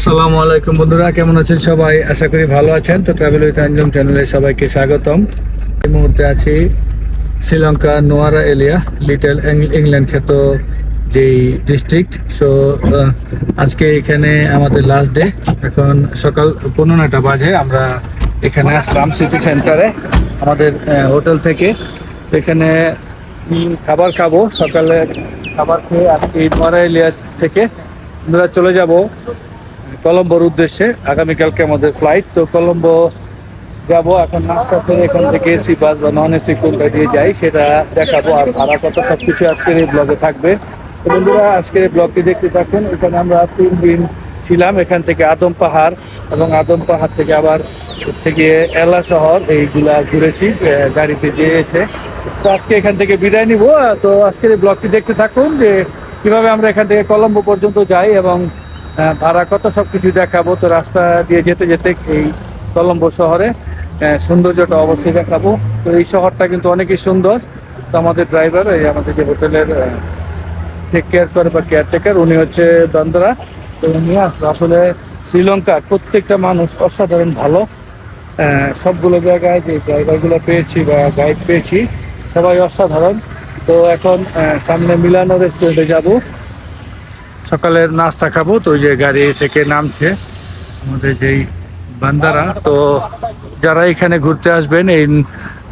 আসসালামু আলাইকুম বন্ধুরা, কেমন আছেন সবাই? আশা করি ভালো আছেন। তো ট্রাভেল উইথ আঞ্জম চ্যানেলে সবাইকে স্বাগতম। এই মুহূর্তে আছি শ্রীলঙ্কা নোয়ারা এলিয়া লিটল ইংল্যান্ড খ্যাত যেই ডিস্ট্রিক্ট সো আজকে এখানে আমাদের লাস্ট ডে এখন সকাল পনেরোটা বাজে, আমরা এখানে আসলাম সিটি সেন্টারে আমাদের হোটেল থেকে। এখানে খাবার খাব। সকালে খাবার খেয়ে আজকে নোয়ারা এলিয়া থেকে আমরা চলে যাব। কলম্বোর উদ্দেশ্যে আগামীকালকে আমাদের ফ্লাইট তো কলম্বো যাব এখন নাস্তা করে এখান থেকে এসি বাস বা নন এসি কোনটা দিয়ে যাই সেটা দেখাবো। আর ভাড়া কত সব কিছু আজকের এই ব্লগে থাকবে। বন্ধুরা, আজকের এই ব্লগটি দেখতে থাকুন। এখানে আমরা তিন দিন ছিলাম এখান থেকে আদম পাহাড় এবং আদম পাহাড় থেকে আবার হচ্ছে গিয়ে এলা শহর, এইগুলা ঘুরেছি গাড়িতে যেয়ে এসে। তো আজকে এখান থেকে বিদায় নিব। তো আজকের এই ব্লগটি দেখতে থাকুন যে কীভাবে আমরা এখান থেকে কলম্বো পর্যন্ত যাই এবং ভাড়া কত? সব কিছু দেখাবো। তো রাস্তা দিয়ে যেতে যেতে এই কলম্বো শহরে সৌন্দর্যটা অবশ্যই দেখাবো। তো এই শহরটা কিন্তু অনেকই সুন্দর। তো আমাদের ড্রাইভার এই আমাদের যে হোটেলের টেক কেয়ার করে বা কেয়ারটেকার উনি হচ্ছে দন্দরা। তো উনি আসলে শ্রীলঙ্কার প্রত্যেকটা মানুষ অসাধারণ ভালো। সবগুলো জায়গায় যে ড্রাইভারগুলো পেয়েছি বা গাইড পেয়েছি, সবাই অসাধারণ। তো এখন সামনে মিলানো রেস্টুরেন্টে যাব। সকালের নাস্তা খাব, তো ওই যে গাড়ি থেকে নামছে আমাদের যেই বান্দারা। তো যারা এখানে ঘুরতে আসবেন এই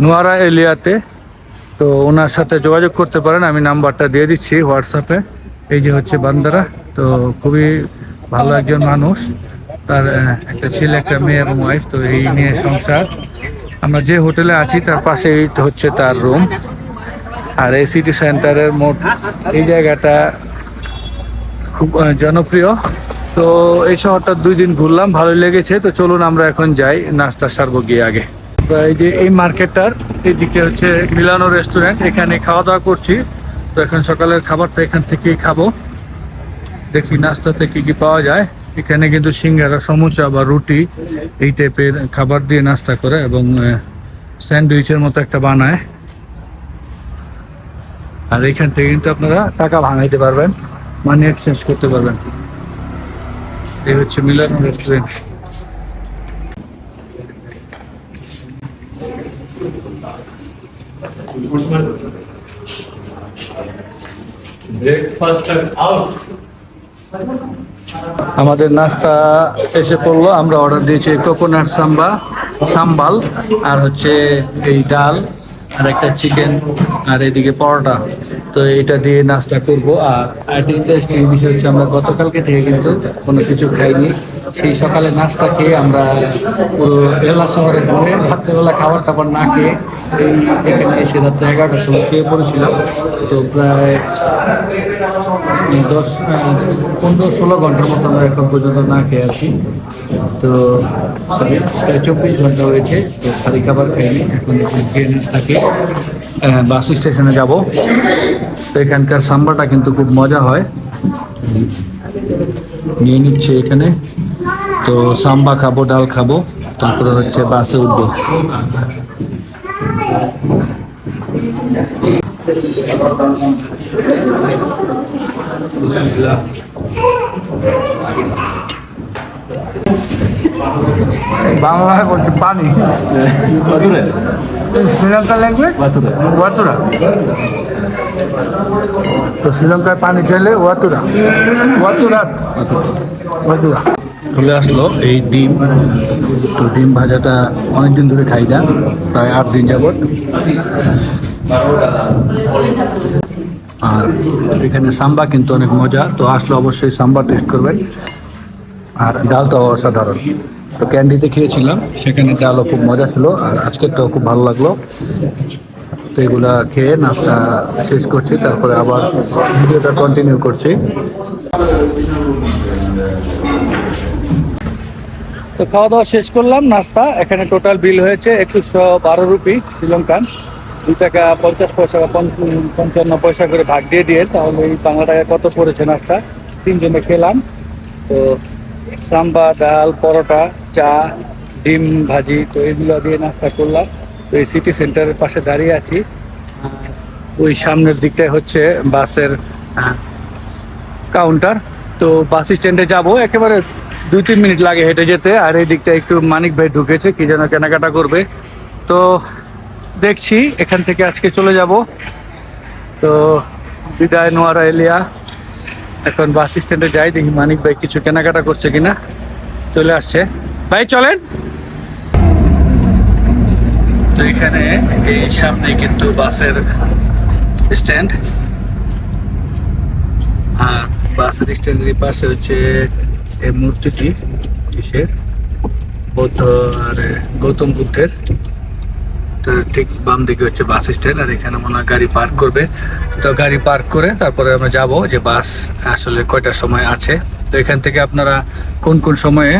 নোয়ারা এলিয়াতে, তো ওনার সাথে যোগাযোগ করতে পারেন, আমি নাম্বারটা দিয়ে দিচ্ছি হোয়াটসঅ্যাপে। এই যে হচ্ছে বান্দারা, তো খুবই ভালো একজন মানুষ। তার একটা ছেলে, একটা মেয়ে এবং ওয়াইফ তো এই নিয়ে সংসার। আমরা যে হোটেলে আছি, তার পাশেই হচ্ছে তার রুম আর এই সিটি সেন্টারের মোট এই জায়গাটা খুব জনপ্রিয়। তো এই শহরটা দুই দিন ঘুরলাম, ভালোই লেগেছে। তো চলুন আমরা এখন যাই, নাস্তা সারবো গিয়ে আগে। এই যে এই মার্কেটটার, এদিকে হচ্ছে মিলানো রেস্টুরেন্ট, এখানে খাওয়া দাওয়া করছি। তো এখন সকালের খাবারটা এখান থেকেই খাব। দেখি নাস্তাতে কি কি পাওয়া যায়। এখানে কিন্তু সিঙ্গারা সমুচা বা রুটি, এই টাইপের খাবার দিয়ে নাস্তা করে এবং স্যান্ডউইচের মতো একটা বানায়। আর এখান থেকে কিন্তু আপনারা টাকা ভাঙাইতে পারবেন। মানি এক্সচেঞ্জ করতে পারবেন। এই হচ্ছে মিলানো রেস্টুরেন্ট আমাদের নাস্তা এসে পড়ল। আমরা অর্ডার দিয়েছি কোকোনাট সাম্বা সাম্বাল আর হচ্ছে এই ডাল আর একটা চিকেন আর এদিকে পরোটা। তো এটা দিয়ে নাস্তা করব। আর একটা ইন্টারেস্টিং বিষয় হচ্ছে আমরা গতকালকে থেকে কিন্তু কোনো কিছু খাইনি। সেই সকালে নাস্তা খেয়ে আমরা এলা শহরে ঘুরে রাত্রেবেলা খাবার টাবার না খেয়ে এই এখানে এসে রাত্রে এগারোটার সময় খেয়ে পড়েছিলাম। তো প্রায় দশ পনেরো, ষোলো ঘণ্টার মতো আমরা এখন পর্যন্ত না খেয়ে আছি। তো সরি, প্রায় চব্বিশ ঘণ্টা হয়েছে, তো খালি খাবার খাইনি, এখন খেয়ে নাস্তা খেয়ে বাস স্টেশনে যাব। তো এখানকার সাম্বাটা কিন্তু খুব মজা হয়। নিয়ে নিচ্ছে এখানে। তো সাম্বা খাব, ডাল খাব, তারপরে হচ্ছে বাসে উঠবো। বাংলায় বলছে পানি. শ্রীলঙ্কা ল্যাঙ্গুয়েজ. ওয়াতুরা। তো শ্রীলঙ্কায় পানি চাইলে ওয়াতুরা। ওয়াতুরাত। ওয়াতুরা। চলে আসলো এই ডিম। তো ডিম ভাজাটা অনেকদিন ধরে খাই না প্রায় আট দিন যাবত আর এখানে সাম্বা কিন্তু অনেক মজা তো আসলে অবশ্যই সাম্বা টেস্ট করবেন। আর ডালটাও অসাধারণ। তো ক্যান্ডিতে খেয়েছিলাম। সেখানে ডালও খুব মজা ছিল আর আজকেরটাও খুব ভালো লাগল। তো এগুলা খেয়ে নাস্তা শেষ করছি, তারপরে আবার ভিডিওটা কন্টিনিউ করছি। তো খাওয়া দাওয়া শেষ করলাম, নাস্তা। এখানে টোটাল বিল হয়েছে একুশশো বারো রুপি শ্রীলঙ্কান। দু টাকা পঞ্চাশ পয়সা বা পঞ্চান্ন পয়সা করে ভাগ দিয়ে দিয়ে তাহলে এই বাংলা টাকা কত পড়েছে নাস্তা? তিনজনে খেলাম। তো সাম্বা, ডাল, পরোটা, চা, ডিম, ভাজি, তো এগুলো দিয়ে নাস্তা করলাম। তো এই সিটি সেন্টারের পাশে দাঁড়িয়ে আছি। ওই সামনের দিকটায় হচ্ছে বাসের কাউন্টার তো বাস স্ট্যান্ডে যাব, একেবারে দুই তিন মিনিট লাগে হেঁটে যেতে। আর এই দিকটা একটু মানিক ভাই ঢুকেছে, কি যেন কেনাকাটা করবে। তো দেখছি, এখান থেকে আজকে চলে যাব। তো বিদায় নোয়ারা এলিয়া। এখন বাস স্ট্যান্ডে যাই, দেখি মানিক ভাই কিছু কেনাকাটা করছে কিনা। চলে আসছে। ভাই, চলেন। তো এখানে এই সামনে কিন্তু বাসের স্ট্যান্ড। আর বাসের স্ট্যান্ডের পাশে হচ্ছে এই মূর্তিটি, কিসের? বৌদ্ধ আর গৌতম বুদ্ধের। ঠিক বাম দিকে হচ্ছে বাস স্ট্যান্ড আর এখানে মনে গাড়ি পার্ক করবে। তো গাড়ি পার্ক করে তারপরে আমরা যাব যে বাস আসলে কয়টার সময় আছে। তো এখান থেকে আপনারা কোন কোন সময়ে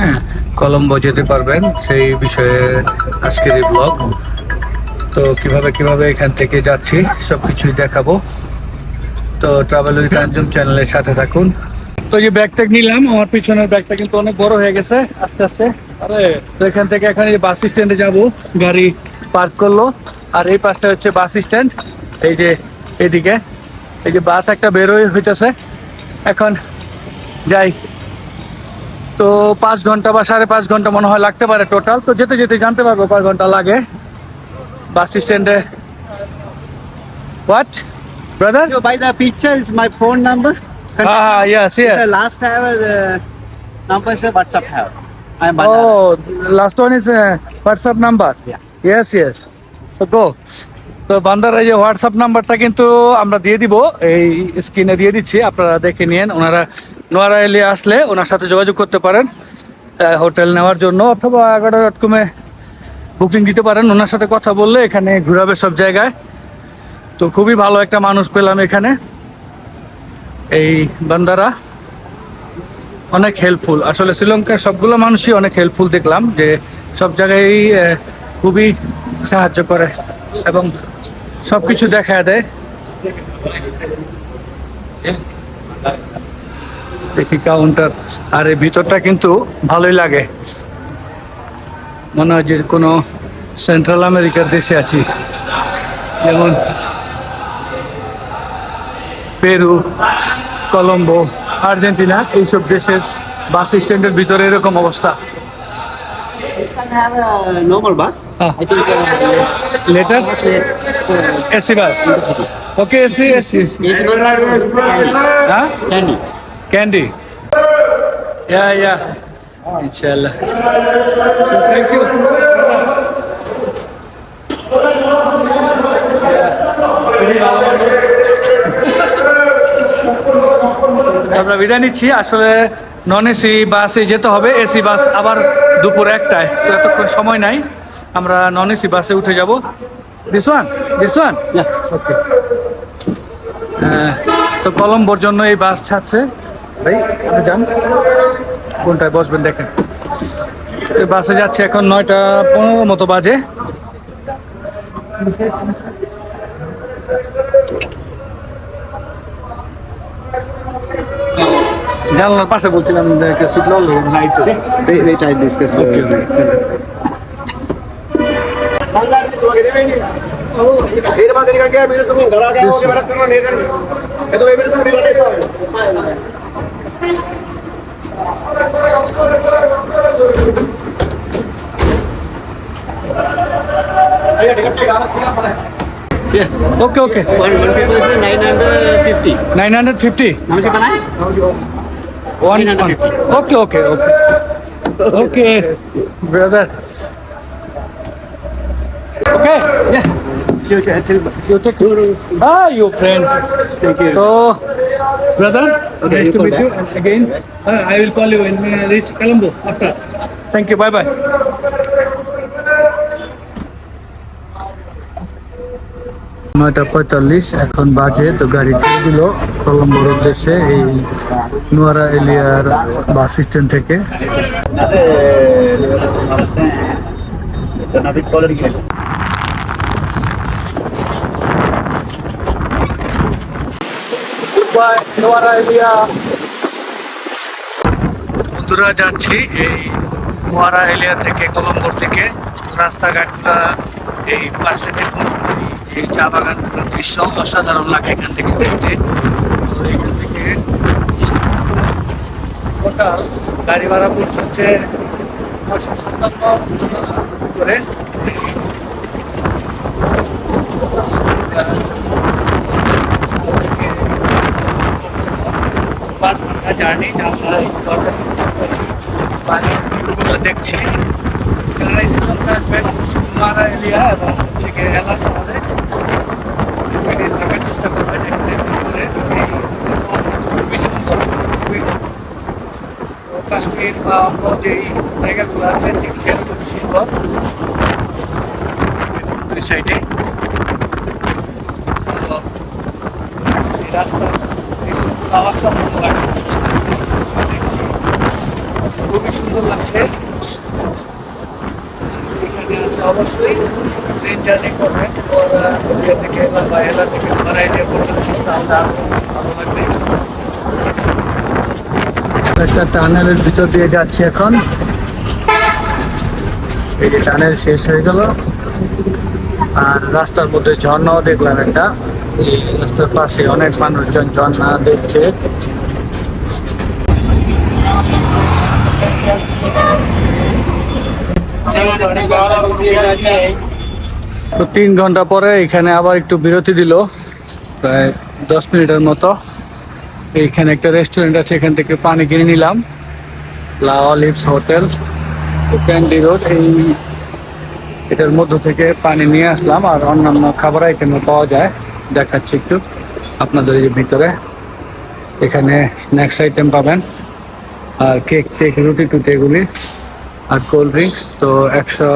কলম্বো যেতে পারবেন সেই বিষয়ে আজকের এই ব্লগ তো কীভাবে কীভাবে এখান থেকে যাচ্ছি সব কিছুই দেখাবো। তো ট্রাভেল উইথ আঞ্জুম চ্যানেলের সাথে থাকুন। তো যে ব্যাগ ট্যাগ নিলাম, আমার পিছনের ব্যাগটা কিন্তু অনেক বড় হয়ে গেছে, আস্তে আস্তে। আরে তো এখান থেকে এখন এই বাস স্ট্যান্ডে যাব, গাড়ি পার্ক করল। আর এই পাশটা হচ্ছে বাস স্ট্যান্ড এই যে এদিকে। এই যে বাস একটা বেরোয় হইতেছে। এখন যাই। তো পাঁচ ঘণ্টা বা সাড়ে পাঁচ ঘণ্টা মনে হয় লাগতে পারে টোটাল তো যেতে যেতে জানতে পারব কয় ঘণ্টা লাগে। বাস স্ট্যান্ডে what brother buy the picture is my phone number. Ah, yes, The yes. last have uh, number is a WhatsApp have. I am yes. So, go. তো বান্দার যে হোয়াটসঅ্যাপ নাম্বারটা কিন্তু আমরা দিয়ে দিব। এই স্ক্রিনে দিয়ে দিচ্ছি, আপনারা দেখে নিন ওনারা নোয়ারা এলিয়ে আসলে ওনার সাথে যোগাযোগ করতে পারেন হোটেল নেওয়ার জন্য অথবা এগারো ডট কমে বুকিং দিতে পারেন। ওনার সাথে কথা বললে এখানে ঘুরাবে সব জায়গায়। তো খুবই ভালো একটা মানুষ পেলাম এখানে। এই বান্দারা অনেক হেল্পফুল আসলে শ্রীলঙ্কার সবগুলো মানুষই অনেক হেল্পফুল দেখলাম যে সব জায়গায় খুবই সাহায্য করে এবং সব কিছু দেখা দেয়। দেখি কাউন্টার আর এই ভিতরটা কিন্তু ভালোই লাগে। মনে হয় যে কোনো সেন্ট্রাল আমেরিকার দেশে আছি। যেমন পেরু কলম্বো আর্জেন্টিনা এইসব দেশের বাস স্ট্যান্ডের ভিতরে এরকম অবস্থা। Have a normal bus. Ah. I think uh, later bus late, uh, AC bus okay AC AC AC bus. হ্যাঁ candy. ক্যান্ডি ইয়া ইয়া ইনশাআল্লাহ সো থ্যাংক ইউ আমরা বিদায় নিচ্ছি। আসলে নন এসি বাসে যেতে হবে। এসি বাস আবার দুপুর একটায়। তো এতক্ষণ সময় নাই। আমরা নন এসি বাসে উঠে যাব। This one this one Yeah. Okay তো কলম্বোর জন্য এই বাস ছাড়ছে। ভাই আপনি যান। কোনটায় বসবেন দেখেন। তো বাসে যাচ্ছে এখন নয়টা পনেরো মতো বাজে। জানলার পাশে বলছিলাম সিট নাই তো Wait, wait, I discuss. the- Okay, okay. फिर बात निकल गया फिर तुम घर आ गए होगे मेरा करना नहीं करना ये तो ये फिर तुम बिगड़े सब आइए टिकट निकाला किया पड़ा है okay okay One, one people is 950. Nine hundred fifty How much बनाए? One, one. Okay, okay, okay. Okay, brother. Okay. Yeah. Sure, sure. Tell me. You take Ah, your friend. Thank you. So, brother, Okay, nice to meet back. you and again. Uh, I will call you when we reach Colombo after. Thank you. Bye bye. নয়টা পঁয়তাল্লিশ, এখন বাজে, তো গাড়ি ছেড়ে দিল কলম্বোর উদ্দেশ্যে এই নোয়ারা এলিয়ার বাস স্ট্যান্ড থেকে। বন্ধুরা, যাচ্ছি এই মোয়ারা এলিয়া থেকে কলম্বোর থেকে রাস্তাঘাটটা এই পাশে দেখুন। এই চা বাগান দৃশ্য অসাধারণ লাগে এখান থেকে দেখতে। এখান থেকে টোটাল গাড়ি ভাড়া সাতান্ন করে ঘণ্টা জার্নি দেখছি। যারা সুমারা এলিয়া এবং আমাদের এখানে থাকার চেষ্টা করবেন এখানে ভিতরে খুবই সুন্দর খুবই তো কাশ্মীর বা অন্য যেই জায়গাগুলো আছে, ঠিক সেরকম সুন্দর সাইডে। তো এই রাস্তার দৃশ্যগুলো আমার সব ভালো লাগে। খুবই সুন্দর লাগছে। এখানে আসলে অবশ্যই ট্রেন জার্নি করবেন। ইয়ে থেকে বা এলা থেকে এরিয়া পর্যন্ত তাহলে ভালো লাগবে একটা টানেলের ভিতর দিয়ে যাচ্ছি এখন। এই যে টানেল শেষ হয়ে গেল। আর রাস্তার মধ্যে ঝর্ণাও দেখলাম একটা। এই রাস্তার পাশে অনেক মানুষজন ঝর্ণা দেখছে। তো তিন ঘণ্টা পরে এখানে আবার একটু বিরতি দিল, প্রায় দশ মিনিটের মতো। এইখানে একটা রেস্টুরেন্ট আছে, এখান থেকে পানি কিনে নিলাম। লা অলিভস হোটেল, ক্যান্ডি রোড, এই এটার মধ্য থেকে পানি নিয়ে আসলাম আর অন্যান্য খাবার আইটেমও পাওয়া যায়। দেখাচ্ছি একটু আপনাদের এই ভিতরে। এখানে স্ন্যাক্স আইটেম পাবেন। আর কেক টেক রুটি টুটি এগুলি। আর কোল্ড ড্রিঙ্কস তো একশো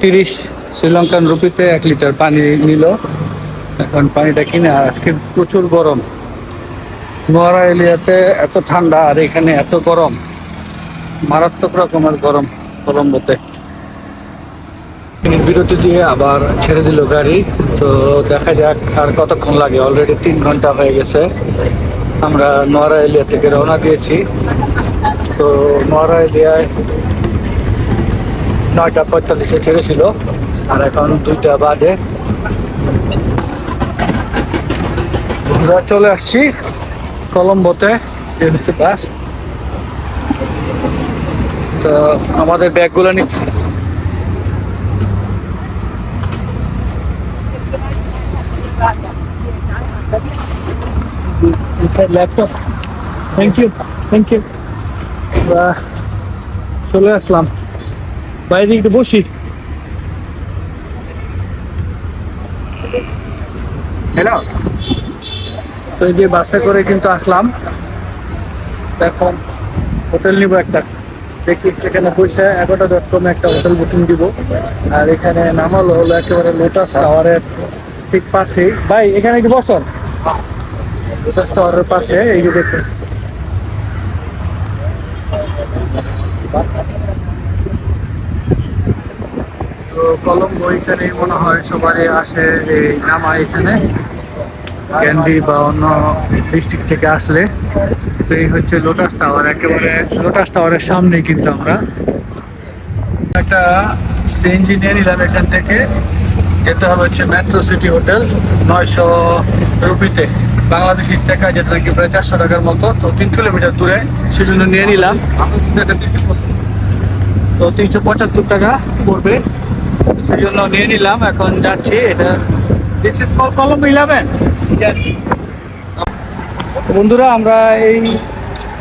তিরিশ শ্রীলঙ্কান রুপিতে এক লিটার পানি নিল। এখন পানিটা কিনে, আজকে প্রচুর গরম। নোয়ারা এলিয়াতে এত ঠান্ডা আর এখানে এত গরম, মারাত্মক রকমের গরম কলম্বোতে। বিরতি দিয়ে আবার ছেড়ে দিল গাড়ি, তো দেখা যাক আর কতক্ষণ লাগে। অলরেডি তিন ঘণ্টা হয়ে গেছে। আমরা নোয়ারা এলিয়া থেকে রওনা দিয়েছি। তো নোয়ারা এলিয়ায় নয়টা পঁয়তাল্লিশে ছেড়েছিল, আর এখন দুইটা বাজে। চলে আসছি কলম্বোতে হচ্ছে বাস তো আমাদের ব্যাগগুলো নিচ্ছি। Laptop thank you thank you চলে আসলাম। বাইরে একটু বসি। হ্যালো তো এই যে বাসে করে কিন্তু আসলাম। এখন হোটেল নিব একটা। দেখি এখানে পয়সা এগারোটা ডট কমে একটা হোটেল বুকিং দিব। আর এখানে নামালো হলো একেবারে লোটাস টাওয়ারের ঠিক পাশেই। ভাই, এখানে কি বসন লোটাস টাওয়ারের পাশে, এই যে দেখুন তো কলম্বো এখানে মনে হয় সবারই আসে এই নামা এখানে। ক্যান্ডি বা অন্য ডিস্ট্রিক্ট থেকে আসলে, তো এই হচ্ছে লোটাস টাওয়ার একেবারে লোটাস টাওয়ারের সামনে কিন্তু আমরা। একটা সিএনজি নিয়ে নিলাম এখান থেকে যেতে হবে হচ্ছে মেট্রো সিটি হোটেল নয়শো রুপিতে। বাংলাদেশি টাকা যেটা নাকি প্রায় চারশো টাকার মতো, তো তিন কিলোমিটার দূরে সেজন্য নিয়ে নিলাম। তো তিনশো পঁচাত্তর টাকা পড়বে। সেই জন্য নিয়ে নিলাম, এখন যাচ্ছি। এটা দিস কল কলম ইলেভেন বন্ধুরা, আমরা এই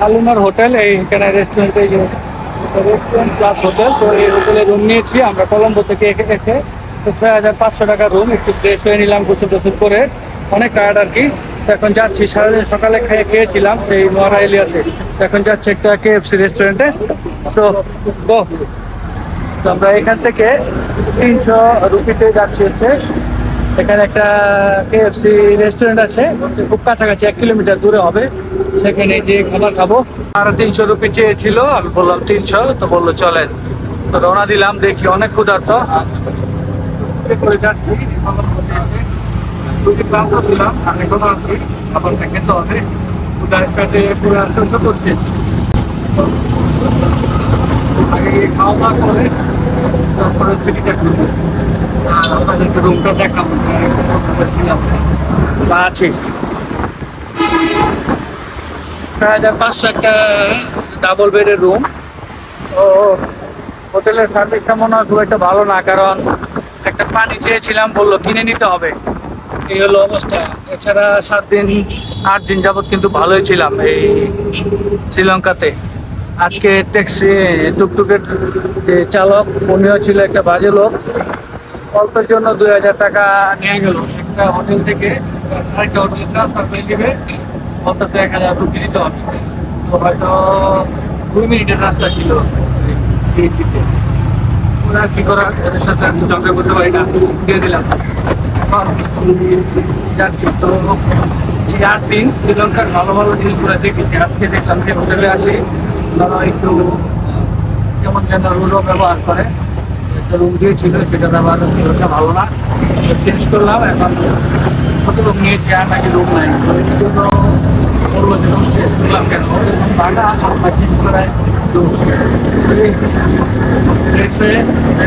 আলুনার হোটেল, এই এখানে রেস্টুরেন্টে রেস্টুরেন্ট প্লাস হোটেল তো এই হোটেলে রুম নিয়েছি। আমরা কলম্বো থেকে এসে এসে তো ছয় হাজার পাঁচশো টাকা রুম একটু ফ্রেশ হয়ে নিলাম গোসল টোসল করে। অনেক টায়ার্ড আর কি। তো এখন যাচ্ছি, সারাদিন সকালে খেয়ে খেয়েছিলাম সেই নোয়ারা এলিয়াতে এখন যাচ্ছি একটা কেএফসি রেস্টুরেন্টে তো তো আমরা এখান থেকে তিনশো রুপিতে যাচ্ছি হচ্ছে। এখানে একটা কেএফসি রেস্টুরেন্ট আছে, খুব কাছাকাছি, এক কিলোমিটার দূরে হবে। সেখানে যে খাবার খাব। আর তিনশো রুপি চেয়েছিল, আমি বললাম তিনশো, তো বলল চলেন। তো রওনা দিলাম, দেখি অনেক ক্ষুধার্ত। যাচ্ছি। ছিলাম খেতে হবে। আগে খাওয়া করে, তারপরে সিটিটা ঘুরবো রুমটা ছয় হাজার পাঁচশো একটা ডাবল বেডের রুম হোটেলের সার্ভিসটা মনে হয় খুব একটা ভালো না কারণ একটা পানি চেয়েছিলাম বলল কিনে নিতে হবে এই হলো অবস্থা এছাড়া সাত দিন আট দিন যাবত কিন্তু ভালোই ছিলাম এই শ্রীলঙ্কাতে। আজকে ট্যাক্সি, টুকটুকের যে চালক, উনিও ছিল একটা বাজে লোক। অল্পের জন্য দুই হাজার টাকা নিয়ে গেল। একটা হোটেল থেকে আরেকটা হোটেল ট্রান্সফার করে দিবে। বলতেছে এক হাজার রুপি দিতে হয়তো দুই মিনিটের রাস্তা ছিল। ওরা কি করা? এদের সাথে আমি ঝগড়া করতে পারি না। দিয়ে দিলাম। এখন যাচ্ছি। তো এই আট দিন শ্রীলঙ্কার ভালো ভালো জিনিসগুলো দেখেছি। আজকে দেখলাম যে হোটেলে আছি। তারা একটু যেমন যেন রুলও ব্যবহার করে। রুম দিয়েছিল, সেটা ব্যবহার সেটা ভালো না। চেঞ্জ করলাম, এখন ছোট রুম নিয়েছি আর নাকি রুম নাই। চেঞ্জ করলাম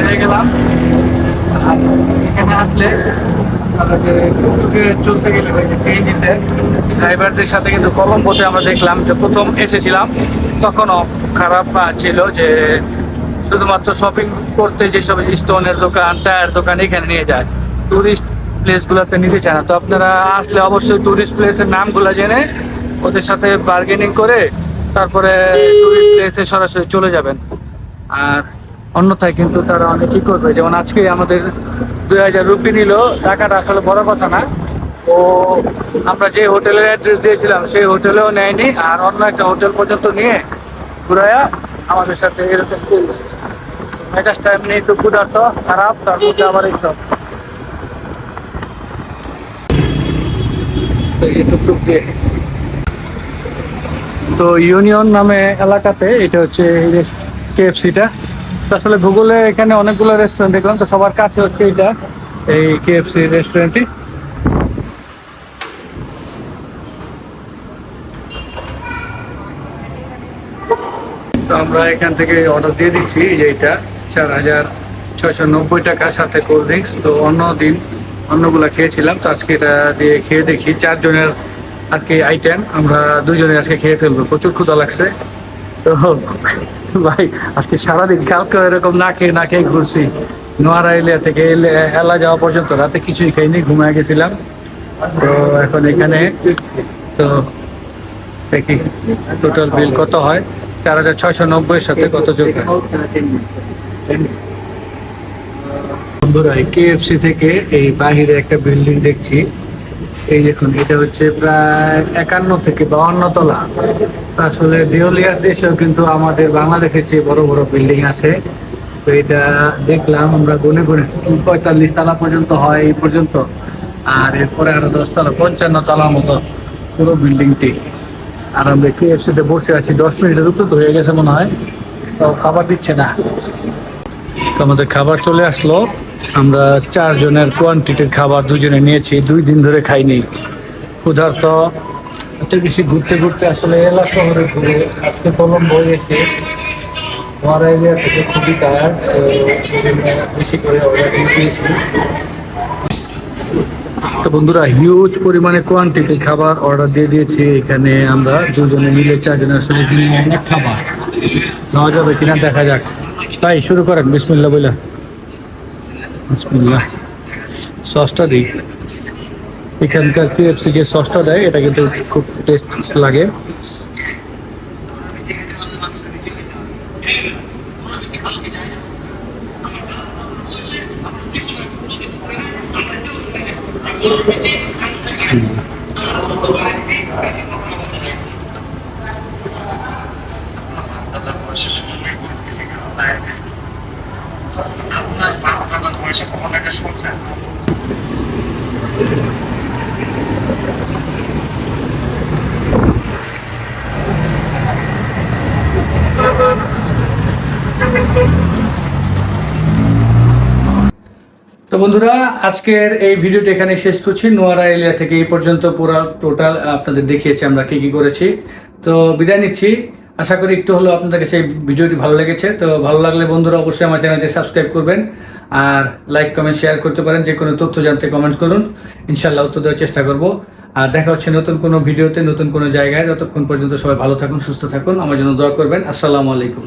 আমরা গেলাম। আর এখানে আসলে চলতে গেলে ড্রাইভারদের সাথে কিন্তু কলম্বোতে আমরা দেখলাম যে প্রথম এসেছিলাম। তখনও খারাপ ছিল যে শুধুমাত্র শপিং করতে যেসব স্টোনের দোকান চায়ের দোকান এখানে নিয়ে যায়। টুরিস্ট প্লেসগুলোতে নিতে চায় না। তো আপনারা আসলে অবশ্যই টুরিস্ট প্লেসের নামগুলো জেনে ওদের সাথে বার্গেনিং করে তারপরে টুরিস্ট প্লেসে সরাসরি চলে যাবেন। আর অন্যথায় কিন্তু তারা অনেক কি করবে? যেমন আজকে আমাদের দুই হাজার রুপি নিল। টাকাটা আসলে বড় কথা না। ও আমরা যে হোটেলের অ্যাড্রেস দিয়েছিলাম, সেই হোটেলেও নেয়নি। আর অন্য একটা হোটেল পর্যন্ত নিয়ে ঘুরাইয়া আমাদের সাথে এরকম করল মেজাজটা এমনি একটু ক্ষুধার্ত, খারাপ তার মধ্যে আবার এইসব তো ইউনিয়ন নামে এলাকাতে এটা হচ্ছে কেএফসিটা তো আসলে গুগলে এখানে অনেকগুলো রেস্টুরেন্ট দেখলাম, তো সবার কাছে হচ্ছে এটা, এই কেএফসি রেস্টুরেন্টটি তো আমরা এখান থেকে অর্ডার দিয়ে দিচ্ছি, এই যে এটা চার হাজার ছয়শো নব্বই টাকার সাথে কোল্ড ড্রিঙ্কস তো অন্য দিন অন্যগুলা খেয়েছিলাম, তো আজকে এটা দিয়ে খেয়ে দেখি। চারজনের আজকে আইটেম আমরা দুজনে আজকে খেয়ে ফেলব। প্রচুর ক্ষুধা লাগছে। তো ভাই, আজকে সারাদিন কালকে এরকম না খেয়ে না খেয়ে ঘুরছি। নোয়ারা এলিয়া থেকে এলে- যাওয়া পর্যন্ত রাতে কিছুই খাইনি, ঘুমায় গেছিলাম। তো এখন এখানে, তো দেখি টোটাল বিল কত হয়। চার হাজার ছয়শো নব্বইয়ের সাথে কত যোগ বন্ধুরা কেএফসি থেকে এই বাহিরে একটা বিল্ডিং দেখছি। এই দেখুন, এটা হচ্ছে প্রায় একান্ন থেকে বাউন্ন তলা। আসলে দেওলিয়ার দেশেও কিন্তু আমাদের বাংলাদেশের চেয়ে বড় বড় বিল্ডিং আছে। তো এটা দেখলাম, আমরা গুনে গুনে পঁয়তাল্লিশ তলা পর্যন্ত হয় এই পর্যন্ত। আর এরপরে আরও দশ তলা, পঞ্চান্ন তলা মতো পুরো বিল্ডিংটি আর আমরা কেএফসিতে বসে আছি, দশ মিনিটের উপরে তো হয়ে গেছে মনে হয়। তো খাবার দিচ্ছে না। তো আমাদের খাবার চলে আসলো। আমরা চারজনের কোয়ান্টিটির খাবার দুজনে নিয়েছি, দুই দিন ধরে খাইনি। ক্ষুধার্ত। এত বেশি ঘুরতে ঘুরতে আসলে এলা শহরে ঘুরে আজকে কলম্বো এসে এরিয়া থেকে খুবই টায়ার্ড বেশি করে অর্ডার দিয়ে দিয়েছি। তো বন্ধুরা হিউজ পরিমাণে কোয়ান্টিটির খাবার অর্ডার দিয়ে দিয়েছি। এখানে আমরা দুজনে মিলে চারজনে আসলে কিনে অনেক খাবার। নেওয়া যাবে কিনা দেখা যাক। তাই শুরু করেন বিসমিল্লা বইলা। বিসমিল্লা সসটা দিই। এখানকার কেএফসি যে সসটা দেয়, এটা কিন্তু খুব টেস্ট লাগে। তো বন্ধুরা, আজকের এই ভিডিওটা এখানে শেষ করছি। নোয়ারা এলিয়া থেকে এই পর্যন্ত পুরো টোটাল আপনাদের দেখিয়েছি আমরা কি কি করেছি। তো বিদায় নিচ্ছি। আশা করি একটু হলেও আপনাদের কাছে এই ভিডিওটি ভালো লেগেছে। তো ভালো লাগলে বন্ধুরা অবশ্যই আমার চ্যানেলটি সাবস্ক্রাইব করবেন আর লাইক কমেন্ট শেয়ার করতে পারেন। যে কোনো তথ্য জানতে কমেন্ট করুন। ইনশাল্লাহ উত্তর দেওয়ার চেষ্টা করব। আর দেখা হচ্ছে নতুন কোনো ভিডিওতে, নতুন কোনো জায়গায়। যতক্ষণ পর্যন্ত সবাই ভালো থাকুন, সুস্থ থাকুন। আমার জন্য দোয়া করবেন। আসসালামু আলাইকুম।